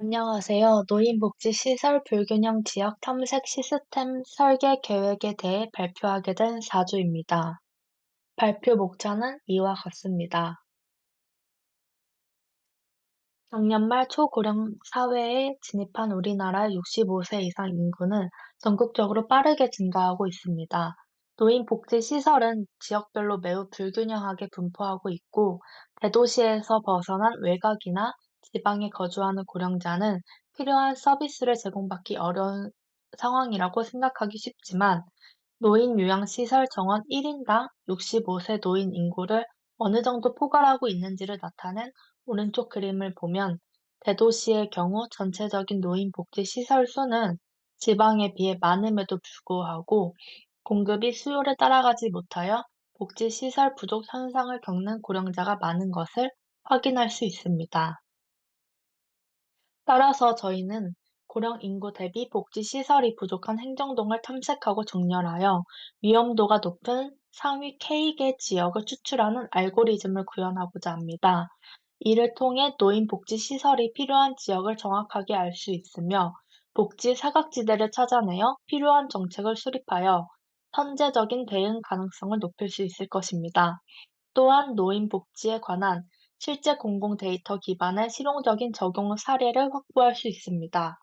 안녕하세요. 노인복지시설 불균형 지역 탐색 시스템 설계 계획에 대해 발표하게 된 사주입니다. 발표 목차는 이와 같습니다. 작년 말 초고령 사회에 진입한 우리나라 65세 이상 인구는 전국적으로 빠르게 증가하고 있습니다. 노인복지시설은 지역별로 매우 불균형하게 분포하고 있고, 대도시에서 벗어난 외곽이나 지방에 거주하는 고령자는 필요한 서비스를 제공받기 어려운 상황이라고 생각하기 쉽지만, 노인 요양시설 정원 1인당 65세 노인 인구를 어느 정도 포괄하고 있는지를 나타낸 오른쪽 그림을 보면 대도시의 경우 전체적인 노인 복지 시설 수는 지방에 비해 많음에도 불구하고 공급이 수요를 따라가지 못하여 복지 시설 부족 현상을 겪는 고령자가 많은 것을 확인할 수 있습니다. 따라서 저희는 고령 인구 대비 복지 시설이 부족한 행정동을 탐색하고 정렬하여 위험도가 높은 상위 K개 지역을 추출하는 알고리즘을 구현하고자 합니다. 이를 통해 노인 복지 시설이 필요한 지역을 정확하게 알 수 있으며 복지 사각지대를 찾아내어 필요한 정책을 수립하여 선제적인 대응 가능성을 높일 수 있을 것입니다. 또한 노인 복지에 관한 실제 공공 데이터 기반의 실용적인 적용 사례를 확보할 수 있습니다.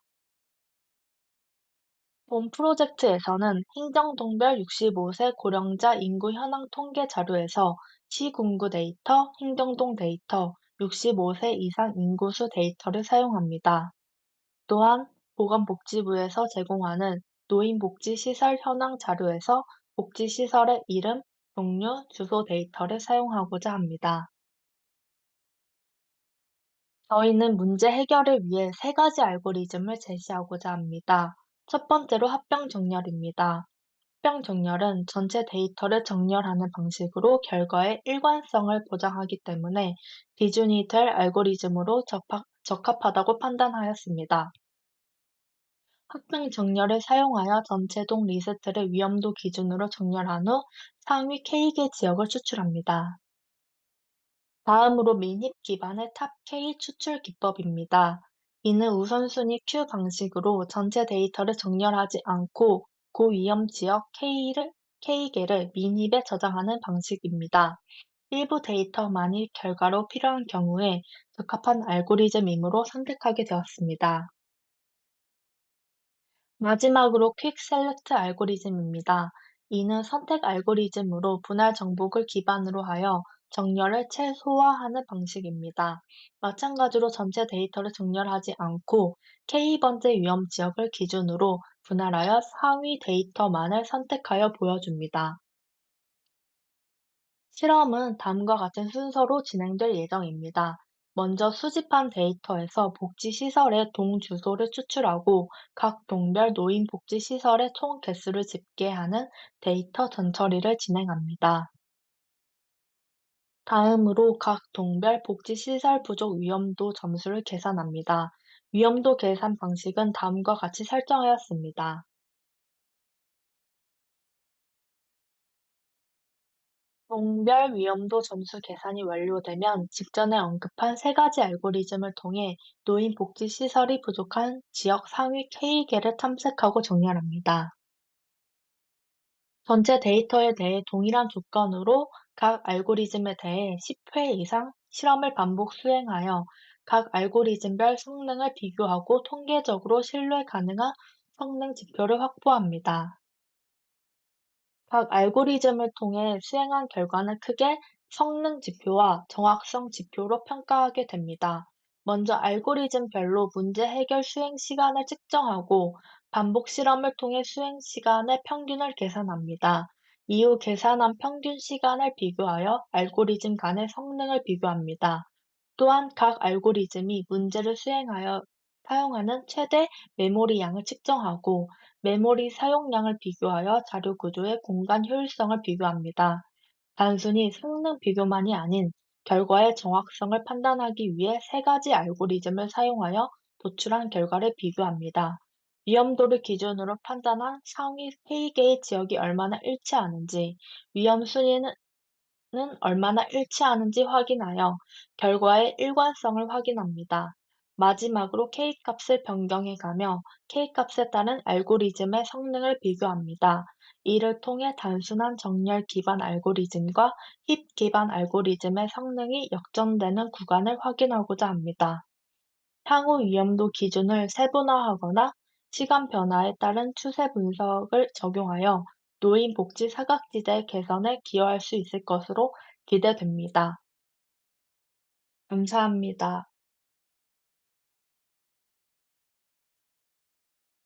본 프로젝트에서는 행정동별 65세 고령자 인구 현황 통계 자료에서 시군구 데이터, 행정동 데이터, 65세 이상 인구수 데이터를 사용합니다. 또한 보건복지부에서 제공하는 노인복지시설 현황 자료에서 복지시설의 이름, 종류, 주소 데이터를 사용하고자 합니다. 저희는 문제 해결을 위해 세 가지 알고리즘을 제시하고자 합니다. 첫 번째로 합병 정렬입니다. 합병 정렬은 전체 데이터를 정렬하는 방식으로 결과의 일관성을 보장하기 때문에 기준이 될 알고리즘으로 적합, 적합하다고 판단하였습니다. 합병 정렬을 사용하여 전체 동 리스트를 위험도 기준으로 정렬한 후 상위 K개 지역을 추출합니다. 다음으로 민입 기반의 탑 K 추출 기법입니다. 이는 우선순위 q 방식으로 전체 데이터를 정렬하지 않고 고위험 지역 K를, K개를 민입에 저장하는 방식입니다. 일부 데이터만이 결과로 필요한 경우에 적합한 알고리즘이므로 선택하게 되었습니다. 마지막으로 퀵 셀렉트 알고리즘입니다. 이는 선택 알고리즘으로 분할 정복을 기반으로 하여 정렬을 최소화하는 방식입니다. 마찬가지로 전체 데이터를 정렬하지 않고 K번째 위험 지역을 기준으로 분할하여 상위 데이터만을 선택하여 보여줍니다. 실험은 다음과 같은 순서로 진행될 예정입니다. 먼저 수집한 데이터에서 복지시설의 동 주소를 추출하고 각 동별 노인복지시설의 총 개수를 집계하는 데이터 전처리를 진행합니다. 다음으로 각 동별 복지 시설 부족 위험도 점수를 계산합니다. 위험도 계산 방식은 다음과 같이 설정하였습니다. 동별 위험도 점수 계산이 완료되면 직전에 언급한 세 가지 알고리즘을 통해 노인 복지 시설이 부족한 지역 상위 K개를 탐색하고 정렬합니다. 전체 데이터에 대해 동일한 조건으로 각 알고리즘에 대해 10회 이상 실험을 반복 수행하여 각 알고리즘별 성능을 비교하고 통계적으로 신뢰 가능한 성능 지표를 확보합니다. 각 알고리즘을 통해 수행한 결과는 크게 성능 지표와 정확성 지표로 평가하게 됩니다. 먼저 알고리즘별로 문제 해결 수행 시간을 측정하고 반복 실험을 통해 수행 시간의 평균을 계산합니다. 이후 계산한 평균 시간을 비교하여 알고리즘 간의 성능을 비교합니다. 또한 각 알고리즘이 문제를 수행하여 사용하는 최대 메모리 양을 측정하고 메모리 사용량을 비교하여 자료 구조의 공간 효율성을 비교합니다. 단순히 성능 비교만이 아닌 결과의 정확성을 판단하기 위해 세 가지 알고리즘을 사용하여 도출한 결과를 비교합니다. 위험도를 기준으로 판단한 상위 K개의 지역이 얼마나 일치하는지, 위험 순위는 얼마나 일치하는지 확인하여 결과의 일관성을 확인합니다. 마지막으로 K값을 변경해가며 K값에 따른 알고리즘의 성능을 비교합니다. 이를 통해 단순한 정렬 기반 알고리즘과 힙 기반 알고리즘의 성능이 역전되는 구간을 확인하고자 합니다. 향후 위험도 기준을 세분화하거나 시간 변화에 따른 추세 분석을 적용하여 노인 복지 사각지대 개선에 기여할 수 있을 것으로 기대됩니다. 감사합니다.